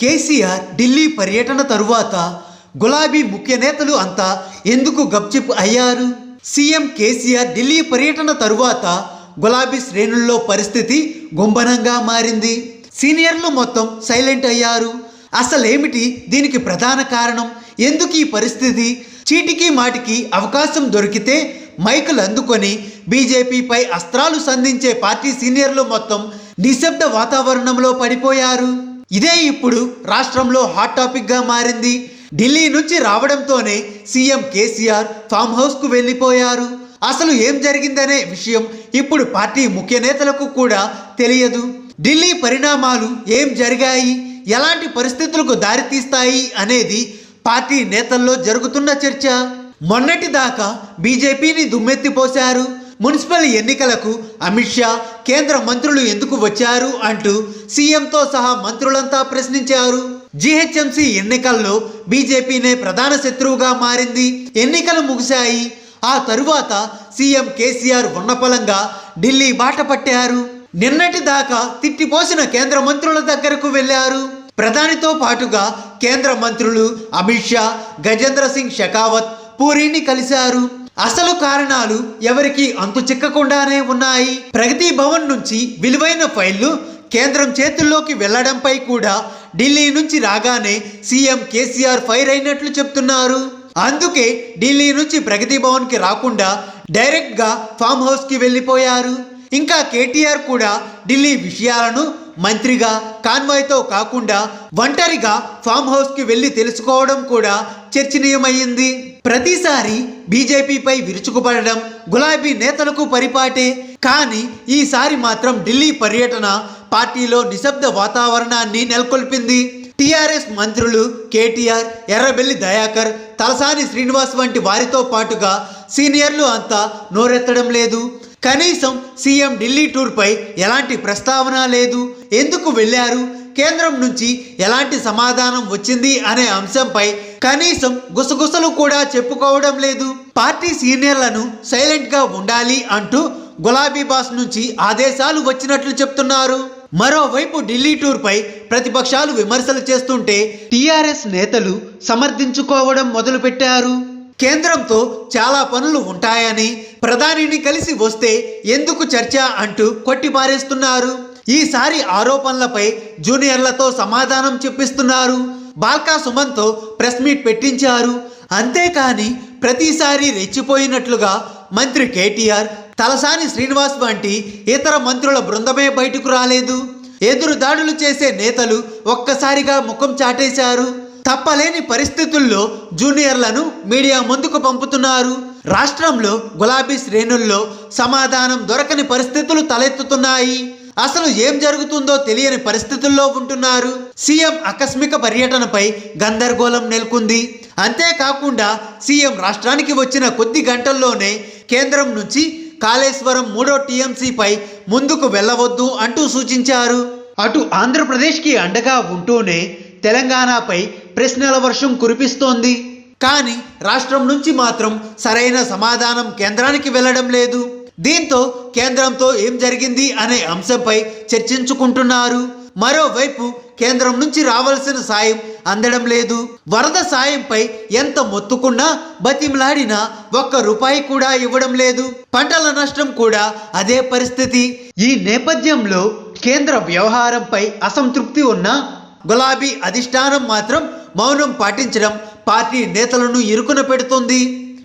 కేసీఆర్ ఢిల్లీ పర్యటన తరువాత గులాబీ ముఖ్య నేతలు అంతా ఎందుకు గప్చిప్ అయ్యారు? సీఎం కేసీఆర్ ఢిల్లీ పర్యటన తరువాత గులాబీ శ్రేణుల్లో పరిస్థితి గుంభనంగా మారింది. సీనియర్లు మొత్తం సైలెంట్ అయ్యారు. అసలేమిటి దీనికి ప్రధాన కారణం? ఎందుకు ఈ పరిస్థితి? చీటికి మాటికి అవకాశం దొరికితే మైకులు అందుకొని బీజేపీపై అస్త్రాలు సంధించే పార్టీ సీనియర్లు మొత్తం నిశ్శబ్ద వాతావరణంలో పడిపోయారు. ఇదే ఇప్పుడు రాష్ట్రంలో హాట్ టాపిక్గా మారింది. ఢిల్లీ నుంచి రావడంతోనే సీఎం కేసీఆర్ ఫామ్ హౌస్కు వెళ్ళిపోయారు. అసలు ఏం జరిగిందనే విషయం ఇప్పుడు పార్టీ ముఖ్య నేతలకు కూడా తెలియదు. ఢిల్లీ పరిణామాలు ఏం జరిగాయి? ఎలాంటి పరిస్థితులకు దారితీస్తాయి అనేది పార్టీ నేతల్లో జరుగుతున్న చర్చ. మొన్నటి దాకా బీజేపీని దుమ్మెత్తిపోశారు మున్సిపల్ ఎన్నికలకు అమిత్ షా కేంద్ర మంత్రులు ఎందుకు వచ్చారు అంటూ సీఎంతో సహా మంత్రులంతా ప్రశ్నించారు. జీహెచ్ఎంసీ ఎన్నికల్లో బీజేపీనే ప్రధాన శత్రువుగా మారింది. ఎన్నికలు ముగిశాయి. ఆ తరువాత సీఎం కేసీఆర్ ఉన్నపలంగా ఢిల్లీ బాట పట్టారు. నిన్నటి దాకా తిట్టిపోసిన కేంద్ర మంత్రుల దగ్గరకు వెళ్ళారు ప్రధానితో పాటుగా కేంద్ర మంత్రులు అమిత్ షా గజేంద్ర సింగ్ షెకావత్ పూరిని కలిశారు. అసలు కారణాలు ఎవరికి అంతు చిక్కకుండానే ఉన్నాయి. ప్రగతి భవన్ నుంచి విలువైన ఫైళ్ళు కేంద్రం చేతుల్లోకి వెళ్ళడంపై కూడా ఢిల్లీ నుంచి రాగానే సీఎం కేసీఆర్ ఫైర్ అయినట్లు చెప్తున్నారు. అందుకే ఢిల్లీ నుంచి ప్రగతి భవన్కి రాకుండా డైరెక్ట్గా ఫామ్ హౌస్కి వెళ్ళిపోయారు. ఇంకా కేటీఆర్ కూడా ఢిల్లీ విషయాలను మంత్రిగా కాన్వాయ్తో కాకుండా ఒంటరిగా ఫామ్ హౌస్కి వెళ్ళి తెలుసుకోవడం కూడా చర్చనీయమైంది. ప్రతిసారి బీజేపీపై విరుచుకుపడడం గులాబీ నేతలకు పరిపాటే. కానీ ఈసారి మాత్రం ఢిల్లీ పర్యటన పార్టీలో నిశ్శబ్ద వాతావరణాన్ని నెలకొల్పింది. టీఆర్ఎస్ మంత్రులు కేటీఆర్ ఎర్రబెల్లి దయాకర్ తలసాని శ్రీనివాస్ వంటి వారితో పాటుగా సీనియర్లు అంతా నోరెత్తడం లేదు. కనీసం సీఎం ఢిల్లీ టూర్పై ఎలాంటి ప్రస్తావన లేదు. ఎందుకు వెళ్ళారు? కేంద్రం నుంచి ఎలాంటి సమాధానం వచ్చింది అనే అంశంపై కనీసం గుసగుసలు కూడా చెప్పుకోవడం లేదు. పార్టీ సీనియర్లను సైలెంట్గా ఉండాలి అంటూ గులాబీ బాస్ నుంచి ఆదేశాలు వచ్చినట్లు చెప్తున్నారు. మరోవైపు ఢిల్లీ టూర్పై ప్రతిపక్షాలు విమర్శలు చేస్తుంటే టీఆర్ఎస్ నేతలు సమర్థించుకోవడం మొదలుపెట్టారు. కేంద్రంతో చాలా పనులు ఉంటాయని ప్రధానిని కలిసి వస్తే ఎందుకు చర్చ అంటూ కొట్టిపారేస్తున్నారు. ఈసారి ఆరోపణలపై జూనియర్లతో సమాధానం చెప్పిస్తున్నారు. బాల్కా సుమన్తో ప్రెస్ మీట్ పెట్టించారు. అంతేకాని ప్రతిసారి రెచ్చిపోయినట్లుగా మంత్రి కేటీఆర్ తలసాని శ్రీనివాస్ వంటి ఇతర మంత్రుల బృందమే బయటకు రాలేదు. ఎదురు దాడులు చేసే నేతలు ఒక్కసారిగా ముఖం చాటేశారు. తప్పలేని పరిస్థితుల్లో జూనియర్లను మీడియా ముందుకు పంపుతున్నారు. రాష్ట్రంలో గులాబీ శ్రేణుల్లో సమాధానం దొరకని పరిస్థితులు తలెత్తుతున్నాయి. అసలు ఏం జరుగుతుందో తెలియని పరిస్థితుల్లో ఉంటున్నారు. సీఎం ఆకస్మిక పర్యటనపై గందరగోళం నెలకొంది. అంతేకాకుండా సీఎం రాష్ట్రానికి వచ్చిన కొద్ది గంటల్లోనే కేంద్రం నుంచి కాళేశ్వరం మూడో టీఎంసీపై ముందుకు వెళ్ళవద్దు అంటూ సూచించారు. అటు ఆంధ్రప్రదేశ్కి అండగా ఉంటూనే తెలంగాణపై ప్రశ్నల వర్షం కురిపిస్తోంది. కానీ రాష్ట్రం నుంచి మాత్రం సరైన సమాధానం కేంద్రానికి వెళ్ళడం లేదు. దీంతో కేంద్రంతో ఏం జరిగింది అనే అంశంపై చర్చించుకుంటున్నారు. మరోవైపు కేంద్రం నుంచి రావాల్సిన సాయం అందడం లేదు. వరద సాయంపై ఎంత మొత్తుకున్నా బతిమలాడినా ఒక్క రూపాయి కూడా ఇవ్వడం లేదు. పంటల నష్టం కూడా అదే పరిస్థితి. ఈ నేపథ్యంలో కేంద్ర వ్యవహారంపై అసంతృప్తి ఉన్న గులాబీ అధిష్టానం మాత్రం మౌనం పాటించడం పార్టీ నేతలను ఇరుకున పెడుతుంది.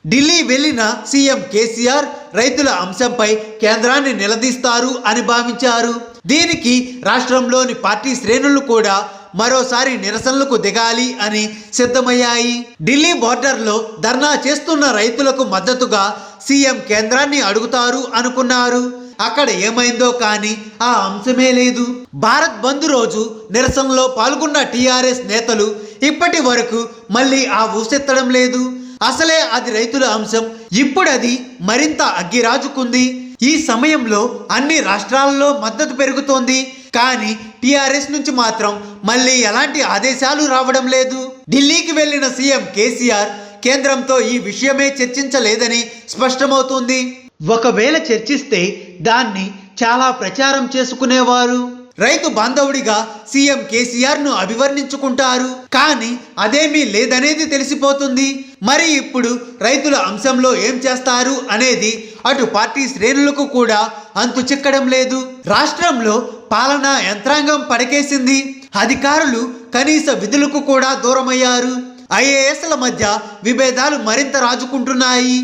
ఢిల్లీ వెళ్ళిన సీఎం కేసీఆర్ రైతుల అంశంపై కేంద్రాన్ని నిలదీస్తారు అని భావించారు. దీనికి రాష్ట్రంలోని పార్టీ శ్రేణులు కూడా మరోసారి నిరసనలకు దిగాలి అని సిద్ధమయ్యాయి. ఢిల్లీ బోర్డర్లో ధర్నా చేస్తున్న రైతులకు మద్దతుగా సీఎం కేంద్రాన్ని అడుగుతారు అనుకున్నారు. అక్కడ ఏమైందో కానీ ఆ అంశమే లేదు. భారత్ బంద్ రోజు నిరసనలో పాల్గొన్న టీఆర్ఎస్ నేతలు ఇప్పటి వరకు మళ్ళీ ఆ ఊసెత్తడం లేదు. అసలే అది రైతుల అంశం. ఇప్పుడు అది మరింత అగ్గిరాజుకుంది. ఈ సమయంలో అన్ని రాష్ట్రాలలో మద్దతు పెరుగుతోంది. కానీ టీఆర్ఎస్ నుంచి మాత్రం మళ్ళీ ఎలాంటి ఆదేశాలు రావడం లేదు. ఢిల్లీకి వెళ్ళిన సీఎం కేసీఆర్ కేంద్రంతో ఈ విషయమే చర్చించలేదని స్పష్టమవుతుంది. ఒకవేళ చర్చిస్తే దాన్ని చాలా ప్రచారం చేసుకునేవారు. రైతు బాంధవుడిగా సీఎం కేసీఆర్ను అభివర్ణించుకుంటారు. కానీ అదేమీ లేదనేది తెలిసిపోతుంది. మరి ఇప్పుడు రైతుల అంశంలో ఏం చేస్తారు అనేది అటు పార్టీ శ్రేణులకు కూడా అంతు చిక్కడం లేదు. రాష్ట్రంలో పాలనా యంత్రాంగం పడకేసింది. అధికారులు కనీస విధులకు కూడా దూరమయ్యారు. ఐఏఎస్ల మధ్య విభేదాలు మరింత రాజుకుంటున్నాయి.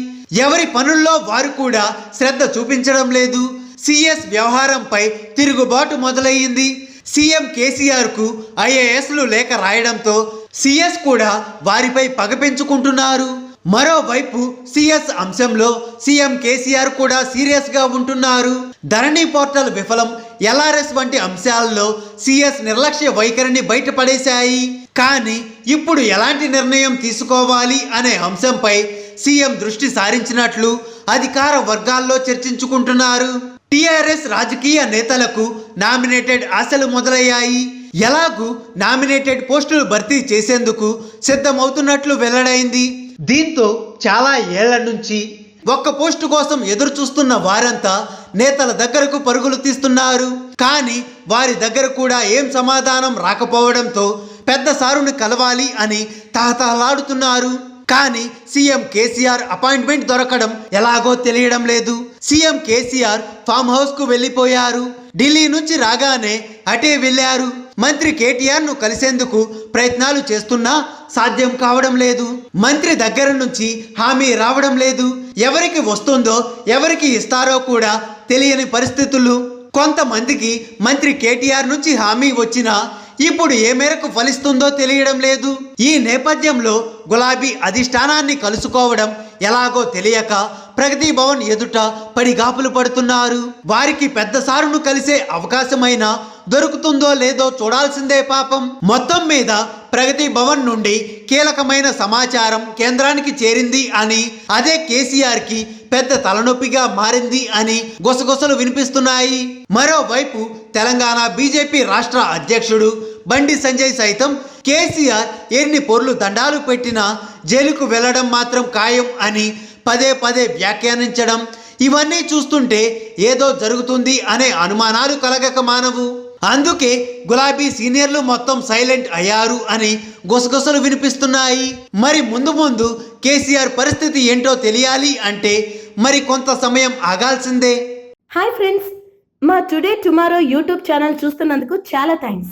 ఎవరి పనుల్లో వారు కూడా శ్రద్ధ చూపించడం లేదు. సిఎస్ వ్యవహారంపై తిరుగుబాటు మొదలయ్యింది. సీఎం కేసీఆర్కు ఐఏఎస్లు లేఖ రాయడంతో సిఎస్ కూడా వారిపై పగ పెంచుకుంటున్నారు. మరోవైపు సిఎస్ అంశంలో సీఎం కేసీఆర్ కూడా సీరియస్గా ఉంటున్నారు. ధరణి పోర్టల్ విఫలం ఎల్ఆర్ఎస్ వంటి అంశాల్లో సిఎస్ నిర్లక్ష్య వైఖరిని బయటపడేశాయి. కానీ ఇప్పుడు ఎలాంటి నిర్ణయం తీసుకోవాలి అనే అంశంపై సీఎం దృష్టి సారించినట్లు అధికార వర్గాల్లో చర్చించుకుంటున్నారు. టిఆర్ఎస్ రాజకీయ నేతలకు నామినేటెడ్ ఆశలు మొదలయ్యాయి. ఎలాగూ నామినేటెడ్ పోస్టులు భర్తీ చేసేందుకు సిద్ధమవుతున్నట్లు వెల్లడైంది. దీంతో చాలా ఏళ్ళ నుంచి ఒక్క పోస్టు కోసం ఎదురు చూస్తున్న వారంతా నేతల దగ్గరకు పరుగులు తీస్తున్నారు. కానీ వారి దగ్గర కూడా ఏం సమాధానం రాకపోవడంతో పెద్ద సారుని కలవాలి అని తహతహలాడుతున్నారు కానీ సీఎం కేసీఆర్ అపాయింట్మెంట్ దొరకడం ఎలాగో తెలియడం లేదు. సీఎం కేసీఆర్ ఫామ్ హౌస్కు వెళ్ళిపోయారు ఢిల్లీ నుంచి రాగానే అటే వెళ్ళారు. మంత్రి కేటీఆర్ను కలిసేందుకు ప్రయత్నాలు చేస్తున్నా సాధ్యం కావడం లేదు. మంత్రి దగ్గర నుంచి హామీ రావడం లేదు. ఎవరికి వస్తుందో ఎవరికి ఇస్తారో కూడా తెలియని పరిస్థితులు. కొంతమందికి మంత్రి కేటీఆర్ నుంచి హామీ వచ్చినా ఇప్పుడు ఏ మేరకు ఫలిస్తుందో తెలియడం లేదు. ఈ నేపథ్యంలో గులాబీ అధిష్టానాన్ని కలుసుకోవడం ఎలాగో తెలియక ప్రగతి భవన్ ఎదుట పడిగాపులు పడుతున్నారు. వారికి పెద్ద సారును కలిసే అవకాశమైనా దొరుకుతుందో లేదో చూడాల్సిందే పాపం. మొత్తం మీద ప్రగతి భవన్ నుండి కీలకమైన సమాచారం కేంద్రానికి చేరింది అని అదే కేసీఆర్కి పెద్ద తలనొప్పిగా మారింది అని గుసగుసలు వినిపిస్తున్నాయి. మరోవైపు తెలంగాణ బీజేపీ రాష్ట్ర అధ్యక్షుడు బండి సంజయ్ సైతం కేసీఆర్ ఎన్ని పొర్లు దండాలు పెట్టినా జైలుకు వెళ్ళడం మాత్రం ఖాయం అని పదే పదే వ్యాఖ్యానించడం. ఇవన్నీ చూస్తుంటే ఏదో జరుగుతుంది అనే అనుమానాలు కలగక మానవు. అందుకే గులాబీ సీనియర్లు మొత్తం సైలెంట్ అయ్యారు అని గుసగుసలు వినిపిస్తున్నాయి. మరి ముందు ముందు కేసీఆర్ పరిస్థితి ఏంటో తెలియాలి అంటే మరి కొంత సమయం ఆగాల్సిందే. హాయ్ ఫ్రెండ్స్ మా టుడే టుమారో యూట్యూబ్ ఛానల్ చూస్తున్నందుకు చాలా థ్యాంక్స్